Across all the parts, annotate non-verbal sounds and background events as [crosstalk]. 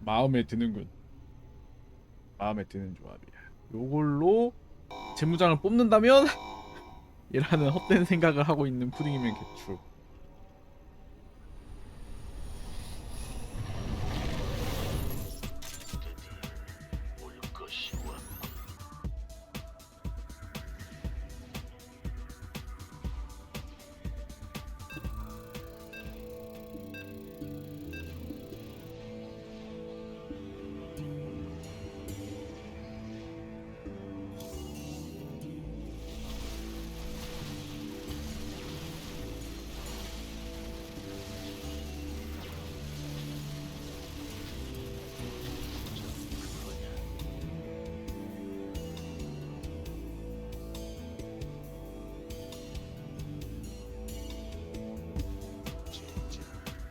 마음에 드는군. 마음에 드는 조합이야. 요걸로 재무장을 뽑는다면 [laughs] 이라는 헛된 생각을 하고 있는 푸딩이면 개추.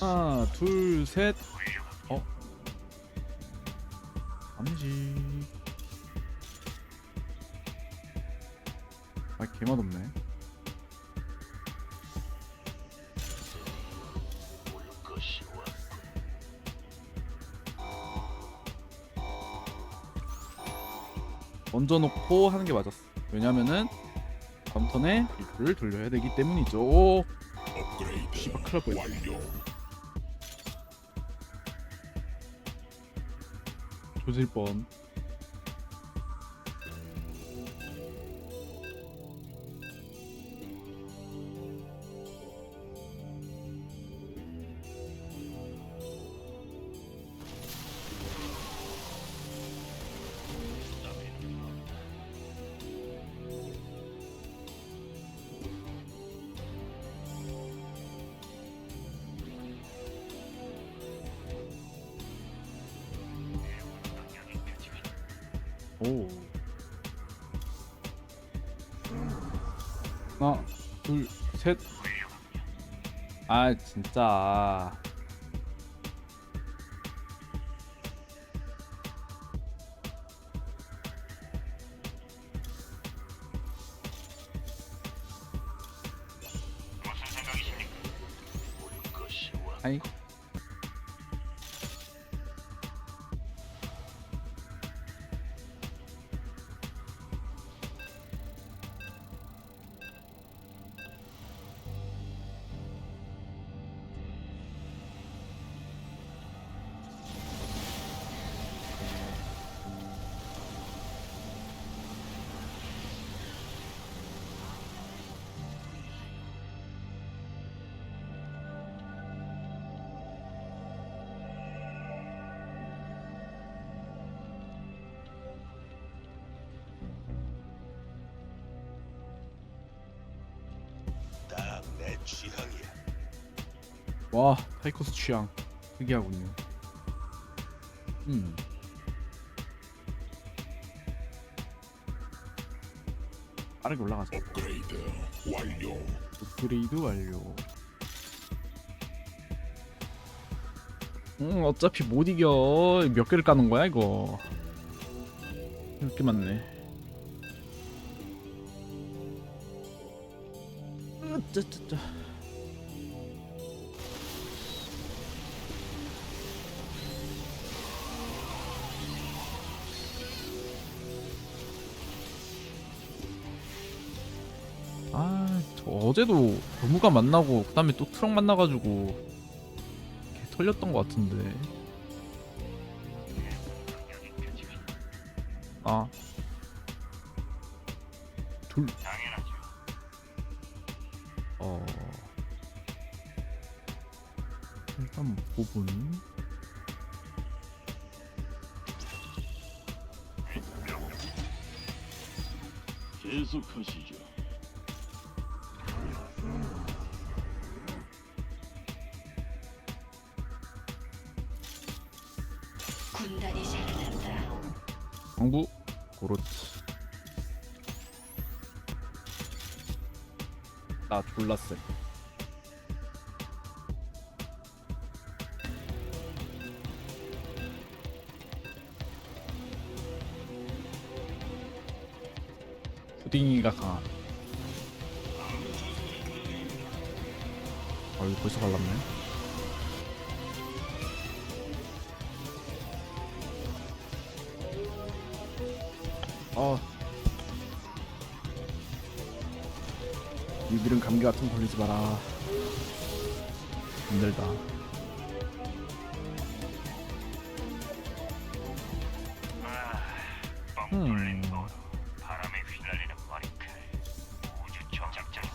하나, 둘, 셋. 어? 아니지. 아, 개맛없네. 얹어놓고 하는 게 맞았어. 왜냐면은 다음 턴에 리플을 돌려야 되기 때문이죠. 오, 씨발 큰일 날 뻔했네. 조질 뻔. 아, 진짜. 딱 와, 타이커스 취향. 특이하군요. 음. 빠르게 올라가자. 업그레이드 완료. 업그레이드 완료. 음, 어차피 못 이겨. 몇 개를 까는 거야, 이거? 몇개 맞네. 으짜짜짜. 어제도 노무가 만나고 그 다음에 또 트럭 만나가지고 개 털렸던 것 같은데. 아, 둘. 어. 일단 부분. 계속하시죠. 군단이 살아난다. 광부 고로치. 나 졸라 쎄. 푸딩이가 강한. 아, 이거 벌써 발랐네. 어. 유기름 감기 같은 거 걸리지 마라. 힘들다. 음. 휘날리는 머리칼. 우주 정작전이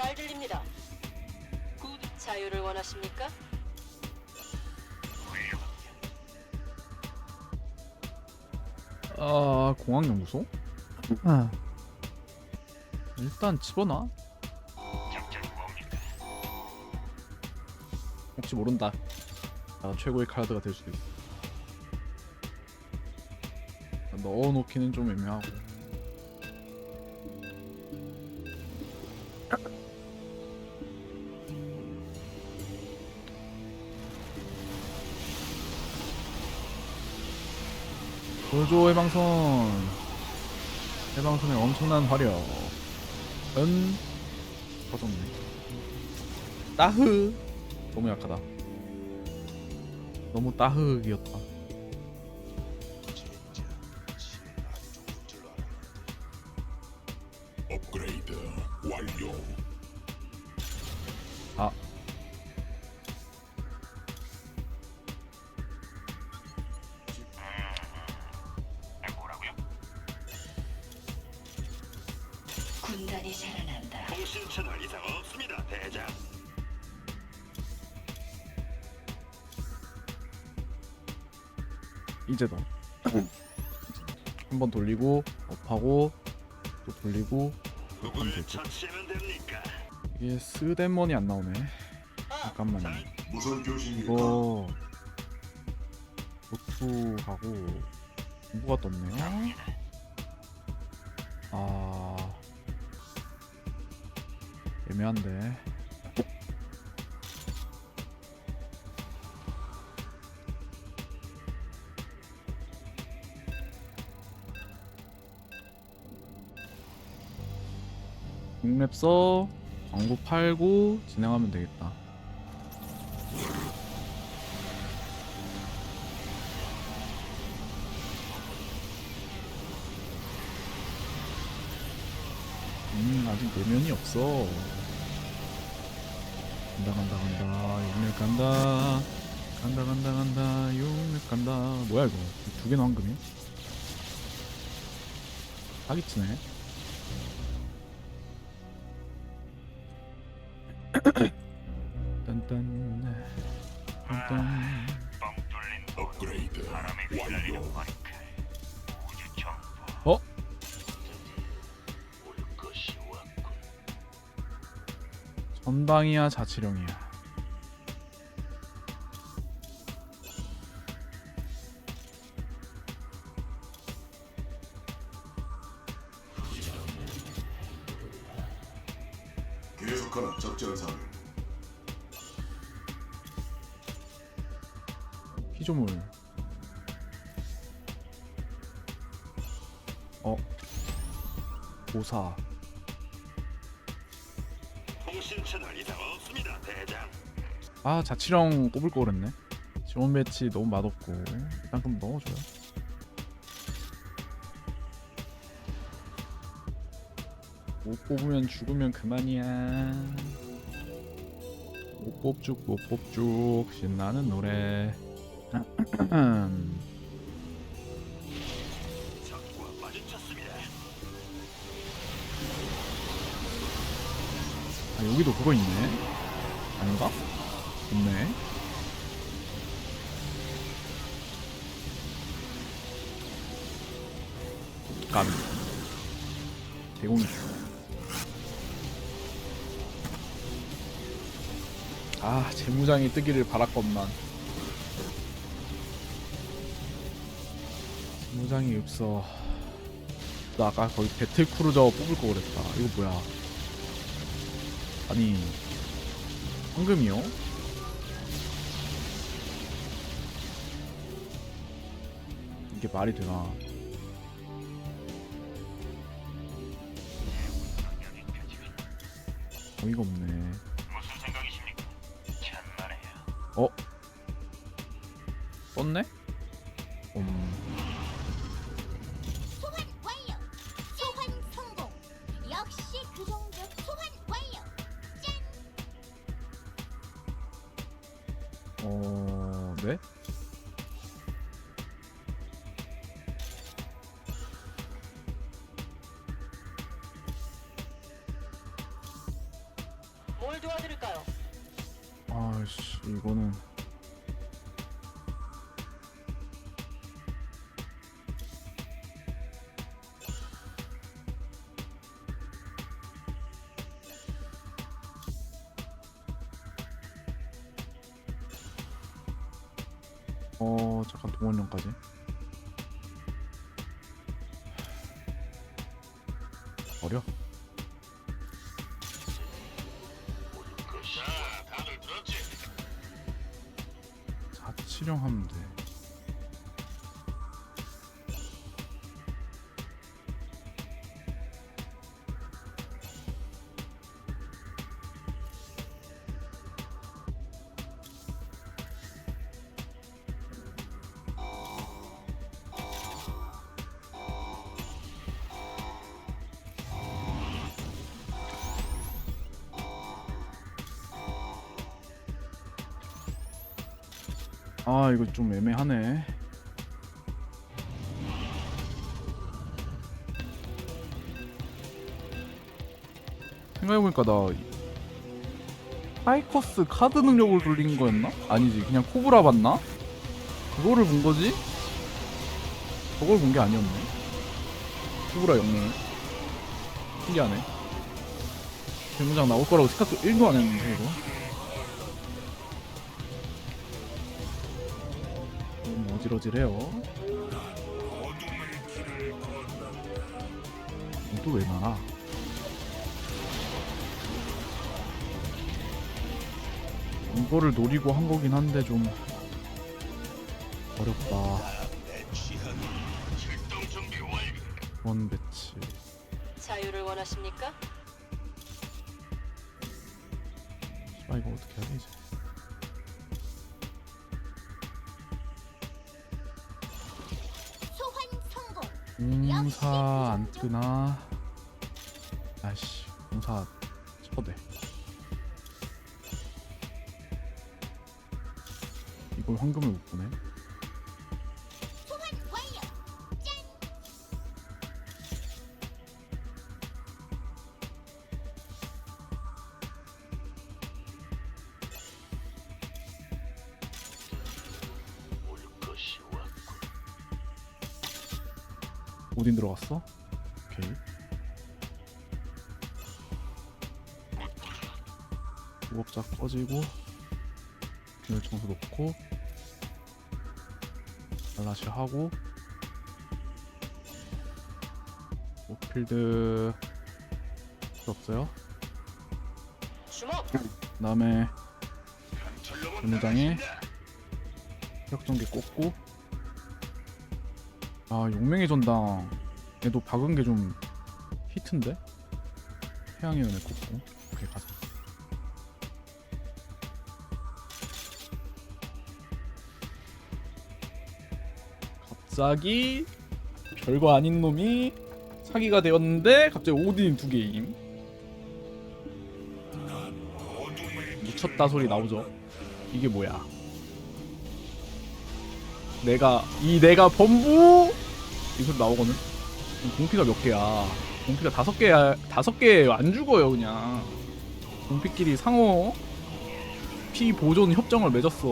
잘 들립니다. 자유를 원하십니까? 아 공항 연구소? 아. 일단 집어놔. 혹시 모른다. 나 최고의 카드가 될 수도 있어. 넣어놓기는 좀 애매하고. 보조 해방선. 해방선의 엄청난 화력 은 터졌네 따흐. 너무 약하다. 너무 따흐기였다 하면 됩니까? 이게 스데몬이 안 나오네. 잠깐만요. 무슨 교신입니까? 이거 노트하고 공부가 떴네요. 아. 애매한데 국랩 써 광고 팔고 진행하면 되겠다. 음 아직 내면이 없어. 간다 간다 간다. 용력 간다. 간다 간다 간다. 용력 간다. 뭐야 이거? 두 개나 황금이야? 사기치네 전방이야 자치령이야? 계속하는 적절사를 피조물. 어? 고사 아 자치령 뽑을 거 그랬네. 지원 배치 너무 맛없고. 일단 그럼 넣어줘요. 못 뽑으면 죽으면 그만이야. 못 뽑죽 못 뽑죽. 신나는 노래. [clears throat] 아 여기도 그거 있네. 아닌가? 없네 까비 대공이 아 재무장이 뜨기를 바랐건만 무장이 없어. 나 아까 거의 배틀 크루저 뽑을 거 그랬다. 이거 뭐야? 아니 황금이요? 이게 말이 되나? 어이가 없네. 무슨 생각이십니까? 참말해요. 어? 떴네? 어, 잠깐 동원령까지. 아 이거 좀 애매하네. 생각해보니까 나 하이커스 카드 능력을 돌린 거였나? 아니지 그냥 코브라 봤나? 그거를 본 거지? 저걸 본 게 아니었네. 코브라 영웅. 신기하네. 대문장 나올 거라고 생각도 1도 안 했는데 이거. 좀 어지러지래요. 또 왜 나나? 이거를 노리고 한 거긴 한데 좀 어렵다. 원 배치. 자유를 원하십니까? 아 이거 어떻게 해야 되지? 공사 안 뜨나? 아씨 공사 쳐대. 이걸 황금을 못 보네. 오딘 들어갔어? 오케이. 무법자 꺼지고 균열 청소 놓고 발라시 하고 오필드 없어요. 그다음에 나가신다. 혁정기 꽂고 아 용맹의 전당 얘도 박은 게 좀 히트인데? 태양의 은혜 꽂고. 오케이 가자. 갑자기 별거 아닌 놈이 사기가 되었는데 갑자기 오딘 두 개임. 미쳤다 소리 나오죠? 이게 뭐야? 내가 이 내가 범부 이 소리 나오거든. 공피가 몇 개야? 공피가 다섯 개야. 다섯 개예요. 안 죽어요 그냥. 공피끼리 상호 피 보존 협정을 맺었어.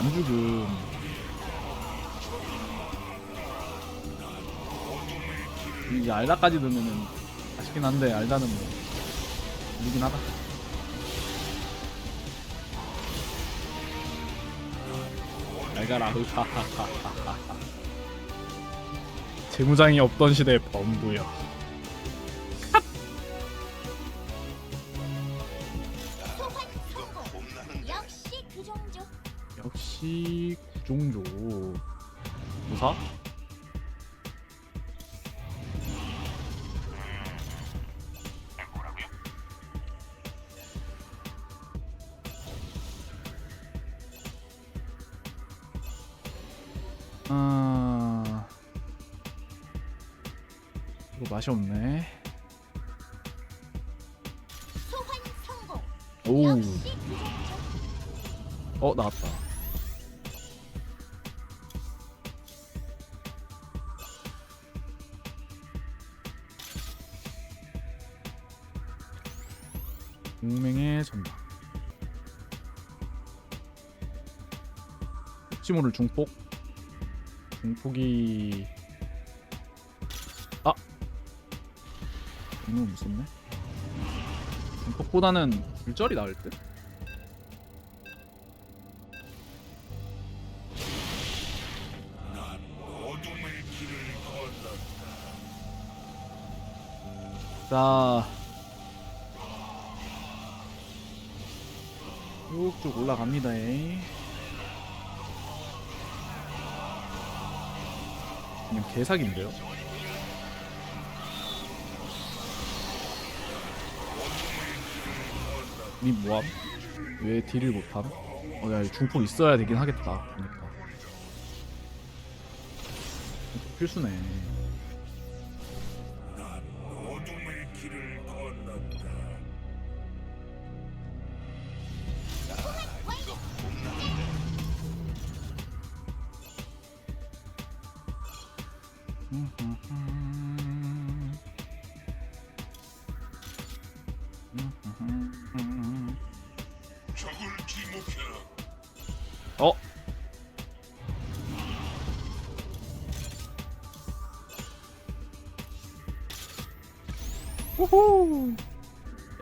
안 죽음. 이제 알다까지 넣으면은 아쉽긴 한데 알다는 뭐 이긴 하다. 알 가라 [laughs] 재무장이 없던 시대 범부여 소환 성공. 역시 그 정도. 역시 구종조 무사? 아 이거 맛이 없네. 오. 어 나왔다. 동맹의 전당. 혹시 모를 중폭. 중폭이 이놈 무섭네. 중폭보다는 불절이 나을 듯. 자 쭉쭉 올라갑니다 에 그냥 개사기인데요 니 뭐함? 왜 딜을 못함? 어 야 중폭 있어야 되긴 하겠다 보니까 필수네 어 어? 호호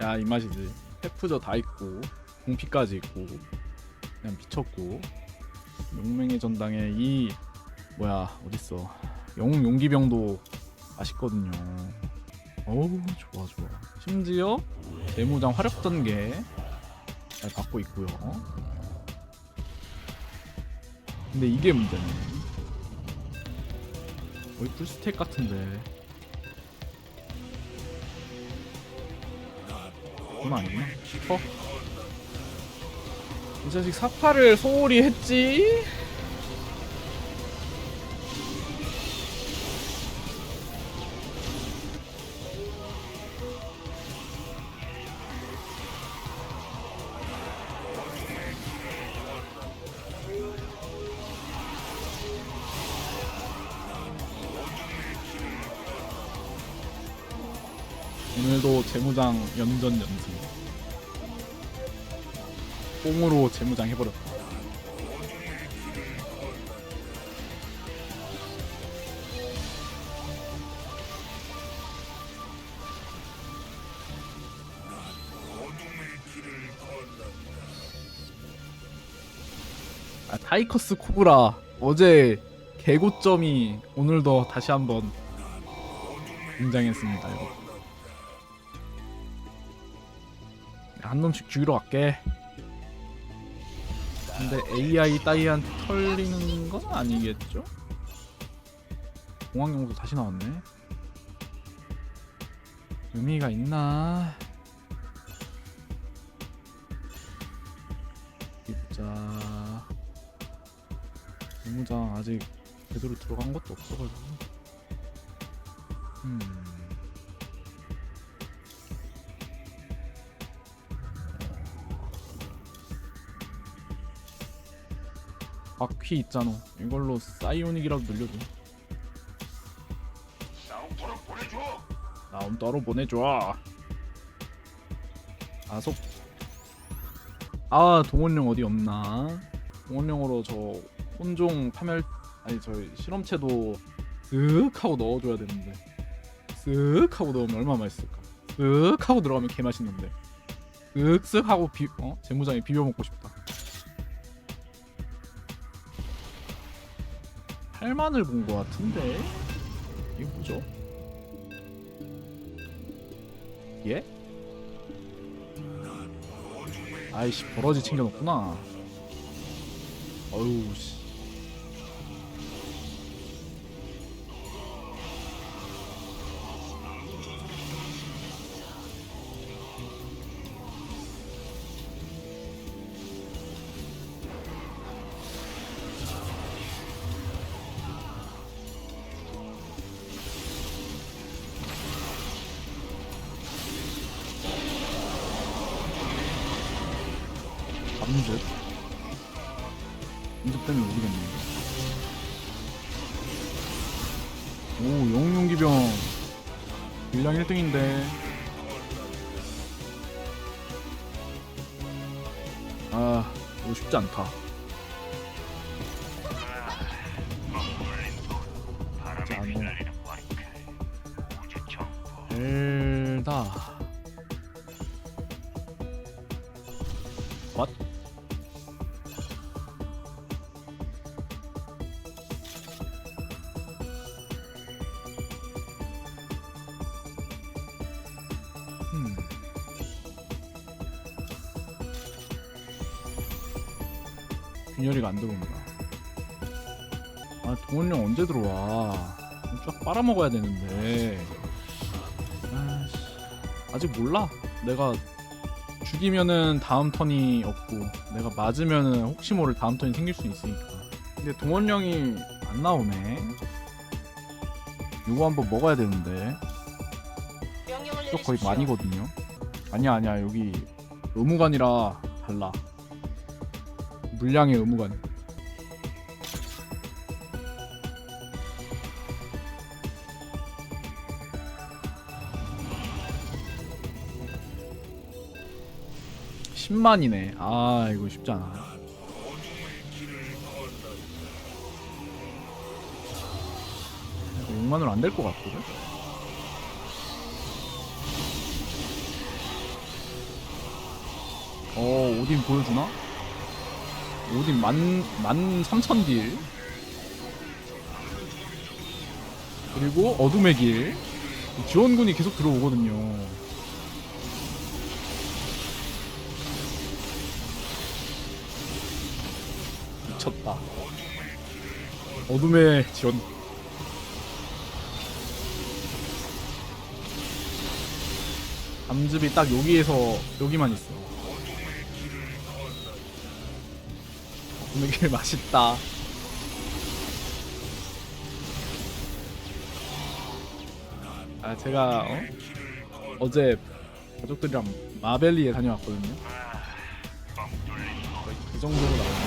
야이 맛이지 페프저 다 있고 공피까지 있고 그냥 미쳤고. 용맹의 전당에 이 뭐야 어딨어. 영웅 용기병도 맛있거든요. 어우 좋아 좋아. 심지어 재무장 화력 전개 잘 받고 있고요 근데 이게 문제네. 거의 풀스택 같은데. 그만 아니구나. 어? 이 자식 사파를 소홀히 했지? 연전 연승. 뽕으로 재무장 해버렸다. 아, 타이커스 코브라 어제 개고점이 오늘도 다시 한번 등장했습니다. 여러분. 한 놈씩 죽이러 갈게. 근데 AI 따위한테 털리는 건 아니겠죠? 공항용도 다시 나왔네. 의미가 있나? 입자. 의무장 아직 제대로 들어간 것도 없어가지고. 음. 바퀴 있잖아. 이걸로 사이오닉이라도 늘려줘. 싸움터로 보내줘. 다음 따로 보내줘. 아속. 아 동원령 어디 없나? 동원령으로 저 혼종 파멸 아니 저 실험체도 쓱 하고 넣어줘야 되는데 쓱 하고 넣으면 얼마나 맛있을까? 쓱 하고 들어가면 개 맛있는데 쓱쓱 하고 비 어? 재무장에 비벼 먹고 싶다. 8만을 본 것 같은데 이게 뭐죠? 예? 아이씨 버러지 챙겨놓구나 어휴 씨 밤즙 때문에 모르겠네. 오 영웅용기병. 물량 1등인데. 아 이거 쉽지 않다 균열이가 안 들어온다. 아, 동원령 언제 들어와? 쫙 빨아먹어야 되는데. 아이씨, 아직 몰라. 내가 죽이면은 다음 턴이 없고, 내가 맞으면은 혹시 모를 다음 턴이 생길 수 있으니까. 근데 동원령이 안 나오네. 요거 한번 먹어야 되는데. 또 거의. 많이거든요. 아니야 아니야 여기 의무관이라 달라. 물량의 의무관. 십만이네아 이거 쉽지 않아. 이거 6만으로 안 될 것 같거든. 어 오딘 보여주나? 오딘 만, 만 삼천 딜. 그리고 어둠의 길. 지원군이 계속 들어오거든요. 미쳤다. 어둠의 지원. 감즙이 딱 여기에서 여기만 있어 분위기 맛있다. 아 제가 어? 어제 가족들이랑 마벨리에 다녀왔거든요. 그 정도로 나오네.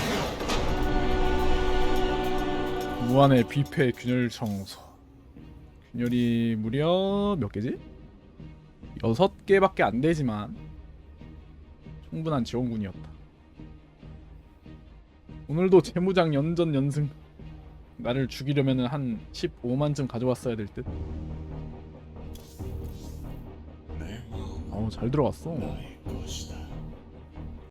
무한의 뷔페 균열 청소. 균열이 무려 몇 개지? 여섯 개밖에 안 되지만 충분한 지원군이었다. 오늘도 재무장 연전 연승 나를 죽이려면 한 15만쯤 가져왔어야 될 듯. 내 마음 어우 잘 들어갔어. 나의 것이다.